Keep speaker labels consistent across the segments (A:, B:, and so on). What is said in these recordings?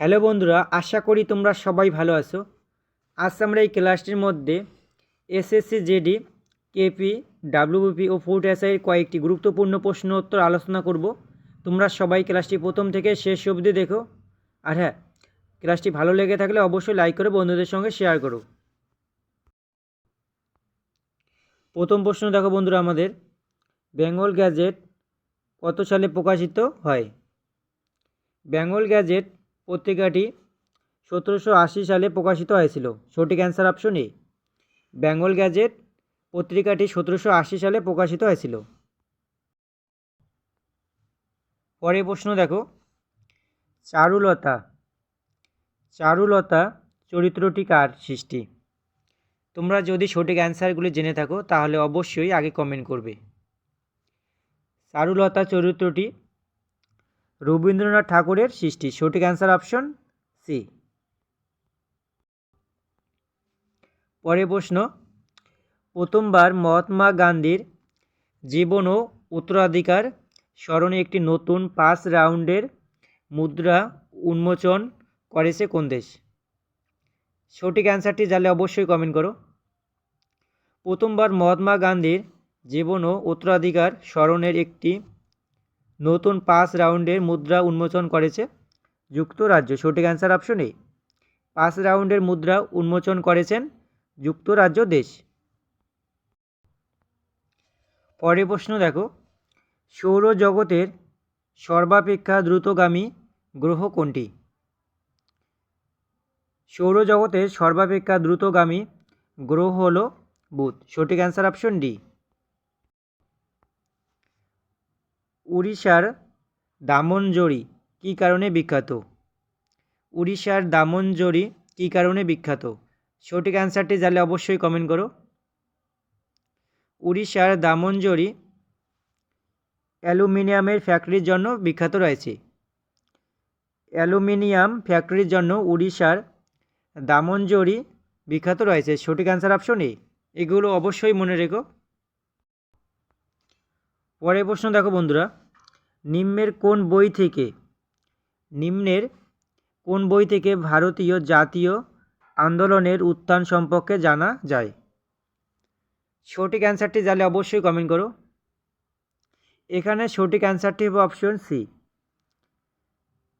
A: Hello বন্ধুরা, আশা করি তোমরা সবাই ভালো আছো। আজ আমরা এই ক্লাসটির মধ্যে এসএসসি জেডি কেপি ডাব্লিউপি ও ফুড এসআইয়ের কয়েকটি গুরুত্বপূর্ণ প্রশ্ন উত্তর আলোচনা করব। তোমরা সবাই ক্লাসটি প্রথম থেকে শেষ অবধি দেখো। আর হ্যাঁ ক্লাসটি ভালো লেগে থাকলে অবশ্যই লাইক করে বন্ধুদের সঙ্গে শেয়ার করো। প্রথম প্রশ্ন দেখো বন্ধুরা আমাদের, বেঙ্গল গ্যাজেট কত সালে প্রকাশিত হয়? বেঙ্গল গ্যাজেট পত্রিকাটি সতেরোশো আশি সালে প্রকাশিত হয়েছিল। সঠিক answer option A Bengal gazette পত্রিকাটি সতেরোশো আশি সালে প্রকাশিত হয়েছিল। পরের প্রশ্ন দেখো, চারুলতা চারুলতা চরিত্রটি কার সৃষ্টি? তোমরা যদি সঠিক অ্যান্সারগুলি জেনে থাকো, তাহলে অবশ্যই আগে কমেন্ট করবে। চারুলতা চরিত্রটি রবীন্দ্রনাথ ঠাকুরের সৃষ্টি। সঠিক অ্যান্সার অপশন সি পরের প্রশ্ন, প্রথমবার মহাত্মা গান্ধীর জীবন ও উত্তরাধিকার স্মরণে একটি নতুন পাঁচ রাউন্ডের মুদ্রা উন্মোচন করেছে কোন দেশ? সঠিক অ্যান্সারটি জানলে অবশ্যই কমেন্ট করো। প্রথমবার মহাত্মা গান্ধীর জীবন ও উত্তরাধিকার স্মরণের একটি নতুন পাঁচ রাউন্ডের মুদ্রা উন্মোচন করেছে যুক্তরাজ্য। সঠিক অ্যান্সার অপশন এ। পাঁচ রাউন্ডের মুদ্রা উন্মোচন করেছেন যুক্তরাজ্য দেশ। পরের প্রশ্ন দেখো। সৌরজগতের সর্বাপেক্ষা দ্রুতগামী গ্রহ কোনটি? সৌরজগতের সর্বাপেক্ষা দ্রুতগামী গ্রহ হল বুধ। সঠিক অ্যান্সার অপশন ডি। উড়িষ্যার দামনজরি কী কারণে বিখ্যাত? উড়িষ্যার দামনজরি কী কারণে বিখ্যাত? সঠিক অ্যান্সারটি জানলে অবশ্যই কমেন্ট করো। উড়িষ্যার দামনজরি অ্যালুমিনিয়ামের ফ্যাক্টরির জন্য বিখ্যাত রয়েছে। অ্যালুমিনিয়াম ফ্যাক্টরির জন্য উড়িষ্যার দামনজরি বিখ্যাত রয়েছে। সঠিক অ্যান্সার অপশন এ এগুলো অবশ্যই মনে রেখো। পরের প্রশ্ন দেখো বন্ধুরা, নিম্নের কোন বই থেকে, নিম্নের কোন বই থেকে ভারতীয় জাতীয় আন্দোলনের উত্থান সম্পর্কে জানা যায়? সঠিক অ্যান্সারটি জানলে অবশ্যই কমেন্ট করো। এখানে সঠিক অ্যান্সারটি হবে অপশন সি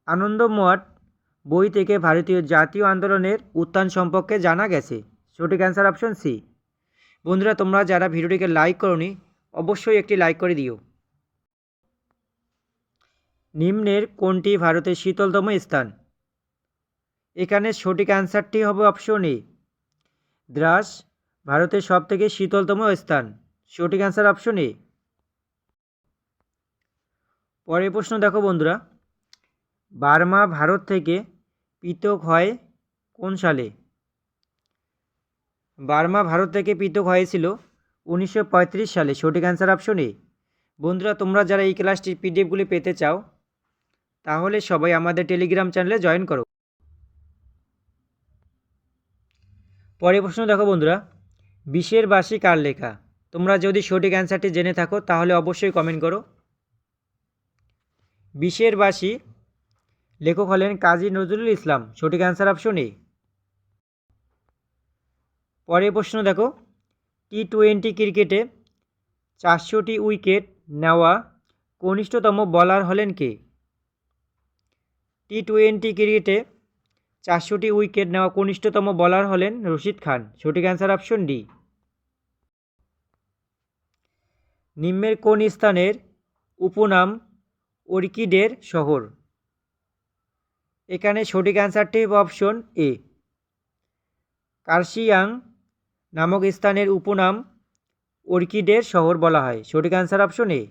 A: আনন্দমঠ বই থেকে ভারতীয় জাতীয় আন্দোলনের উত্থান সম্পর্কে জানা গেছে। সঠিক অ্যান্সার অপশন সি বন্ধুরা, তোমরা যারা ভিডিওটিকে লাইক করনি অবশ্যই একটি লাইক করে দিও। নিম্নের কোনটি ভারতের শীতলতম স্থান? এখানে সঠিক অ্যান্সারটি হবে অপশন এ দ্রাস, ভারতের সবথেকে শীতলতম স্থান। সঠিক অ্যান্সার অপশন এ পরের প্রশ্ন দেখো বন্ধুরা। বার্মা ভারত থেকে পৃথক হয় কোন সালে? বার্মা ভারত থেকে পৃথক হয়েছিল উনিশশো পঁয়ত্রিশ সালে সঠিক অ্যান্সার অপশন এ বন্ধুরা, তোমরা যারা এই ক্লাসটির পিডিএফগুলি পেতে চাও, তাহলে সবাই আমাদের টেলিগ্রাম চ্যানেলে জয়েন করো। পরের প্রশ্ন দেখো বন্ধুরা, বিশের বাসী কার লেখা। তোমরা যদি সঠিক অ্যান্সারটি জেনে থাকো, তাহলে অবশ্যই কমেন্ট করো। বিশের বাসী লেখক হলেন কাজী নজরুল ইসলাম। সঠিক অ্যান্সার অপশন এ পরের প্রশ্ন দেখো টি টোয়েন্টি ক্রিকেটে চারশোটি উইকেট নেওয়া কনিষ্ঠতম বলার হলেন কে? টি টোয়েন্টি ক্রিকেটে চারশোটি উইকেট নেওয়া কনিষ্ঠতম বলার হলেন রশিদ খান। সঠিক অ্যান্সার অপশন ডি নিম্নের কোন স্থানের উপনাম অর্কিডের শহর? এখানে সঠিক অ্যান্সারটি অপশন এ কার্শিয়াং নামক স্থানের উপনাম অর্কিডের শহর বলা হয়। সঠিক অ্যান্সার অপশন এ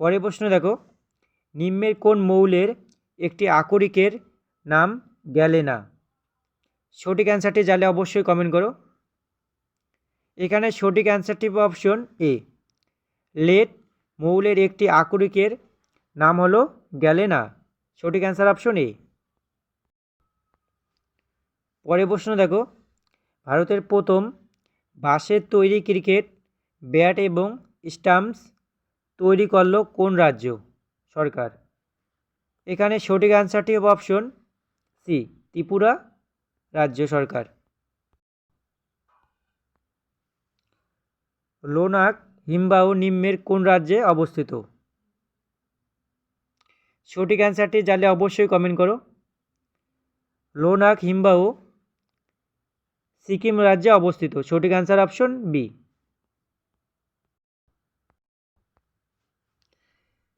A: পরের প্রশ্ন দেখো। নিম্নের কোন মৌলের একটি আকরিকের নাম গ্যালেনা সঠিক অ্যান্সারটি জানলে অবশ্যই কমেন্ট করো। এখানে সঠিক অ্যান্সারটি অপশন এ লেট মৌলের একটি আকরিকের নাম হলো গ্যালেনা সঠিক অ্যান্সার অপশন এ পরের প্রশ্ন দেখো। ভারতের প্রথম বাঁশের তৈরি ক্রিকেট ব্যাট এবং স্টাম্পস তৈরি করল কোন রাজ্য? সরকার। এখানে সঠিক অ্যান্সারটি হবে অপশন সি ত্রিপুরা রাজ্য সরকার। লোনাক হিমবাহ নিম্নের কোন রাজ্যে অবস্থিত? সঠিক অ্যান্সারটি জানলে অবশ্যই কমেন্ট করো। লোনাক হিমবাহ সিকিম রাজ্যে অবস্থিত। সঠিক অ্যান্সার অপশন বি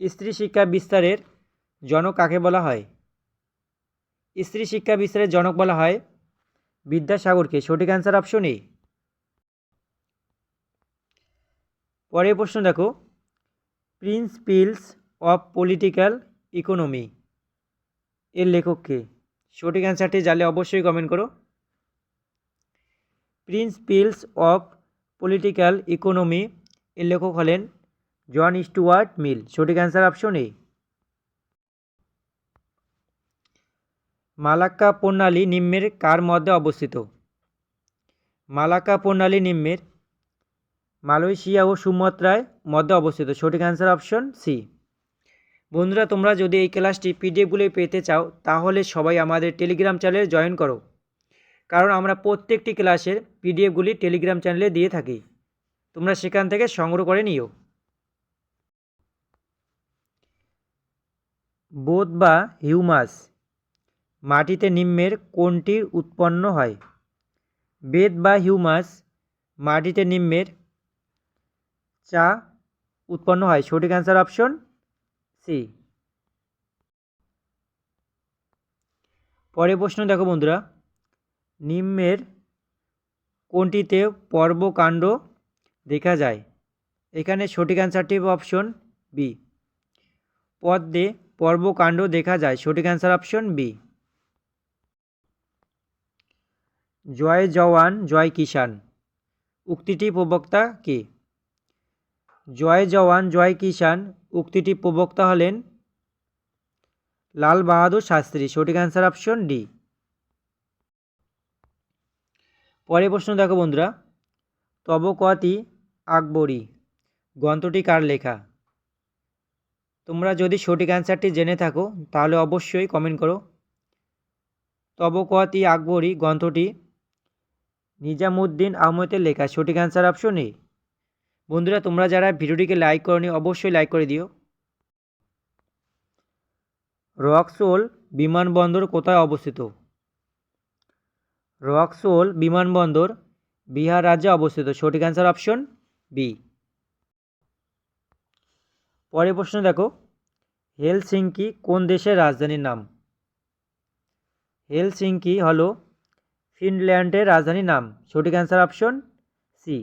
A: স্ত্রী শিক্ষা বিস্তারের জনক কাকে বলা হয়? স্ত্রী শিক্ষা বিস্তারের জনক বলা হয় বিদ্যাসাগরকে। সঠিক অ্যান্সার অপশন এ পরের প্রশ্ন দেখো। প্রিন্সপিলস অফ পলিটিক্যাল ইকোনমি এর লেখককে সঠিক অ্যান্সারটি জানলে অবশ্যই কমেন্ট করো। প্রিন্সপিলস অফ পলিটিক্যাল ইকোনমি এর লেখক হলেন জন স্টুয়ার্ট মিল। সঠিক অ্যান্সার অপশন এ। মালাক্কা প্রণালী নিম্নের কার মধ্যে অবস্থিত? মালাক্কা প্রণালী নিম্নের মালয়েশিয়া ও সুমাত্রায় মধ্যে অবস্থিত। সঠিক অ্যান্সার অপশন সি। বন্ধুরা, তোমরা যদি এই ক্লাসটি পিডিএফগুলি পেতে চাও, তাহলে সবাই আমাদের টেলিগ্রাম চ্যানেলে জয়েন করো। কারণ আমরা প্রত্যেকটি ক্লাসের পিডিএফগুলি টেলিগ্রাম চ্যানেলে দিয়ে থাকি। তোমরা সেখান থেকে সংগ্রহ করে নিও। বোধ বা হিউমাস, মাটিতে নিম্নের কোনটির উৎপন্ন হয়? বেদ বা হিউমাস, মাটিতে নিম্নের চা উৎপন্ন হয়। সঠিক অ্যান্সার অপশন সি। পরের প্রশ্ন দেখো বন্ধুরা। নিম্নের কোনটিতে পর্বকাণ্ড দেখা যায়? এখানে সঠিক অ্যান্সারটি অপশন বি পদ্মে পর্বকাণ্ড দেখা যায়। সঠিক অ্যান্সার অপশন বি জয় জওয়ান, জয় কিষান উক্তিটি প্রবক্তা কে? জয় জওয়ান, জয় কিষান উক্তিটি প্রবক্তা হলেন লাল বাহাদুর শাস্ত্রী। সঠিক অ্যান্সার অপশন ডি পরের প্রশ্ন দেখো বন্ধুরা। তবকতি আকবরী, গ্রন্থটি কার লেখা? তোমরা যদি সঠিক অ্যান্সারটি জেনে থাকো, তাহলে অবশ্যই কমেন্ট করো। তবকতি আকবরী, গ্রন্থটি নিজামুদ্দিন আহমেদের লেখা। সঠিক অ্যান্সার অপশন এ। বন্ধুরা, তোমরা যারা ভিডিওটিকে লাইক করনি, অবশ্যই লাইক করে দিও। রক্সোল বিমানবন্দর কোথায় অবস্থিত? রক্সোল বিমানবন্দর, বিহার রাজ্যে অবস্থিত। সঠিক অ্যান্সার অপশন বি পরের প্রশ্ন দেখো। হেলসিঙ্কি কোন দেশের রাজধানীর নাম? হেলসিঙ্কি হলো ফিনল্যান্ডের রাজধানীর নাম। সঠিক answer option C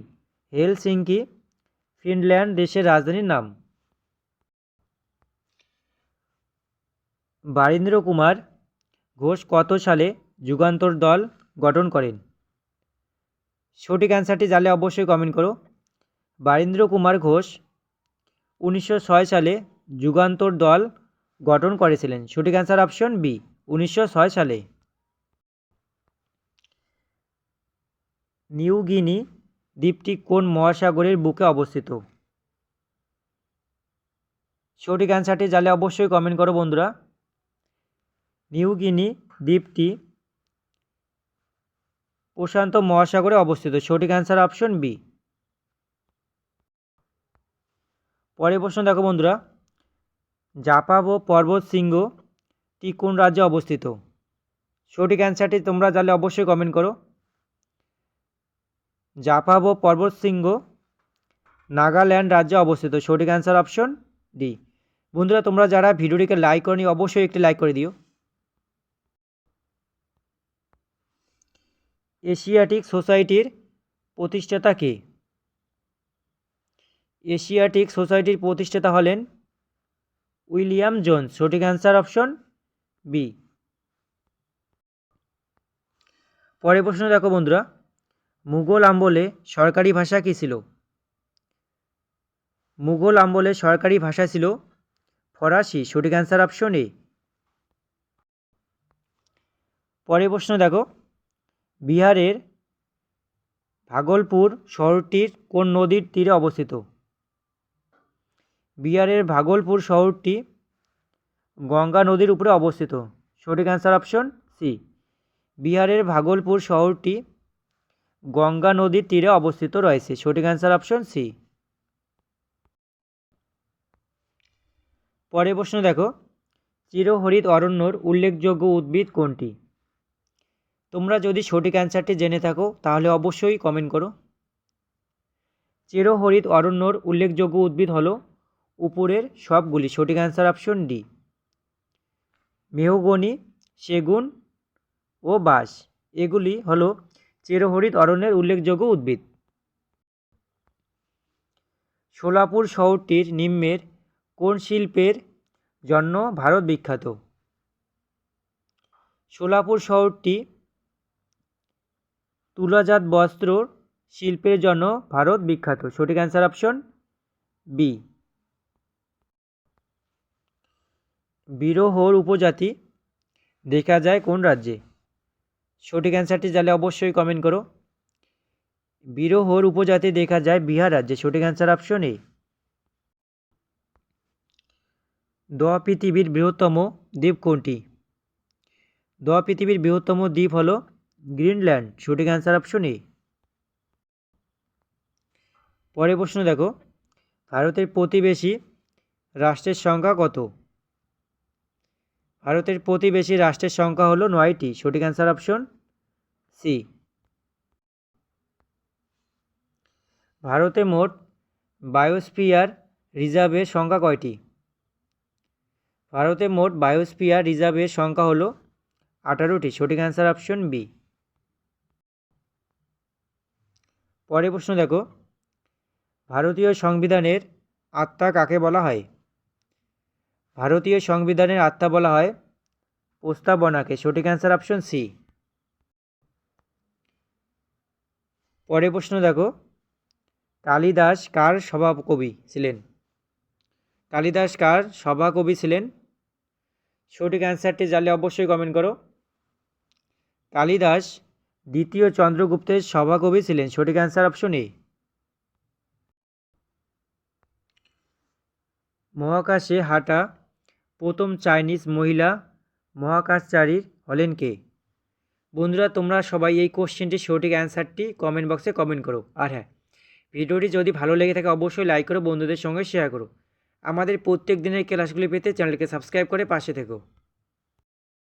A: Helsinki Finland দেশের রাজধানীর নাম। বারীন্দ্র কুমার ঘোষ কত সালে যুগান্তর দল গঠন করেন। সঠিক অ্যান্সারটি জানলে অবশ্যই কমেন্ট করো। বারীন্দ্র কুমার ঘোষ উনিশশো ছয় সালে যুগান্তর দল গঠন করেছিলেন। সঠিক অ্যান্সার অপশন বি উনিশশো ছয় সালে। নিউ গিনি দ্বীপটি কোন মহাসাগরের বুকে অবস্থিত? সঠিক অ্যান্সারটি জানলে অবশ্যই কমেন্ট করো বন্ধুরা। নিউ গিনি দ্বীপটি প্রশান্ত মহাসাগরে অবস্থিত। সঠিক অ্যান্সার অপশন বি পরের প্রশ্ন দেখো বন্ধুরা। জাপাব পর্বত শৃঙ্গটি কোন রাজ্যে অবস্থিত? সঠিক অ্যান্সারটি তোমরা জানলে অবশ্যই কমেন্ট করো। জাপাব পর্বত শৃঙ্গ নাগাল্যান্ড রাজ্যে অবস্থিত। সঠিক অ্যান্সার অপশন ডি বন্ধুরা, তোমরা যারা ভিডিওটিকে লাইক করনি, অবশ্যই একটি লাইক করে দিও। এশিয়াটিক সোসাইটির প্রতিষ্ঠাতা কে? এশিয়াটিক সোসাইটির প্রতিষ্ঠাতা হলেন উইলিয়াম জোন্স। সঠিক অ্যান্সার অপশন বি। পরের প্রশ্ন দেখো বন্ধুরা, মুঘল আম্বলে সরকারি ভাষা কী ছিল? মুঘল আমলে সরকারি ভাষা ছিল ফরাসি। সঠিক অ্যান্সার অপশন এ। পরের প্রশ্ন দেখো বিহারের ভাগলপুর শহরটির কোন নদীর তীরে অবস্থিত? বিহারের ভাগলপুর শহরটি গঙ্গা নদীর উপরে অবস্থিত। সঠিক অ্যান্সার অপশন সি বিহারের ভাগলপুর শহরটি গঙ্গা নদীর তীরে অবস্থিত রয়েছে। সঠিক অ্যান্সার অপশন সি পরের প্রশ্ন দেখো। চিরহরিত অরণ্যর উল্লেখযোগ্য উদ্ভিদ কোনটি? তোমরা যদি সঠিক অ্যান্সারটি জেনে থাকো, তাহলে অবশ্যই কমেন্ট করো। চিরহরিত অরণ্যর উল্লেখযোগ্য উদ্ভিদ হলো উপরের সবগুলি। সঠিক অ্যান্সার অপশন ডি। মেহগনি, সেগুন ও বাঁশ। এগুলি হলো চিরহরিত অরণ্যের উল্লেখযোগ্য উদ্ভিদ। সোলাপুর শহরটির নিম্নের কোন শিল্পের জন্য ভারত বিখ্যাত? সোলাপুর শহরটি তুলাজাত বস্ত্র শিল্পের জন্য ভারত বিখ্যাত। সঠিক অ্যান্সার অপশন বি বিরোহর উপজাতি দেখা যায় কোন রাজ্যে? সঠিক অ্যান্সারটি জানলে অবশ্যই কমেন্ট করো। বিরোহর উপজাতি দেখা যায় বিহার রাজ্যে। সঠিক অ্যান্সার অপশন এ দোয়া পৃথিবীর বৃহত্তম দ্বীপ কোনটি? দোয়া পৃথিবীর বৃহত্তম দ্বীপ হলো গ্রিনল্যান্ড, সঠিক অ্যান্সার অপশন এ পরের প্রশ্ন দেখো, ভারতের প্রতিবেশী রাষ্ট্রের সংখ্যা কত? ভারতের প্রতিবেশী রাষ্ট্রের সংখ্যা হলো নয়টি, সঠিক অ্যান্সার অপশন সি ভারতে মোট বায়োস্ফিয়ার রিজার্ভের সংখ্যা কয়টি? ভারতে মোট বায়োস্ফিয়ার রিজার্ভের সংখ্যা হলো আঠারোটি, সঠিক অ্যান্সার অপশন বি পরের প্রশ্ন দেখো। ভারতীয় সংবিধানের আত্মা কাকে বলা হয়? ভারতীয় সংবিধানের আত্মা বলা হয় প্রস্তাবনাকে। সঠিক অ্যান্সার অপশন সি পরের প্রশ্ন দেখো, কালিদাস কার সভাকবি ছিলেন? কালিদাস কার সভাকবি ছিলেন? সঠিক অ্যান্সারটি জানলে অবশ্যই কমেন্ট করো। কালিদাস দ্বিতীয় চন্দ্রগুপ্তের সভাকবি ছিলেন। সঠিক অ্যান্সার অপশন এ মহাকাশে হাঁটা প্রথম চাইনিজ মহিলা মহাকাশচারী হলেন কে? বন্ধুরা, তোমরা সবাই এই কোশ্চেনটির সঠিক অ্যান্সারটি কমেন্ট বক্সে কমেন্ট করো। আর হ্যাঁ ভিডিওটি যদি ভালো লেগে থাকে, অবশ্যই লাইক করো, বন্ধুদের সঙ্গে শেয়ার করো। আমাদের প্রত্যেক দিনের ক্লাসগুলি পেতে চ্যানেলকে সাবস্ক্রাইব করে পাশে থেকো।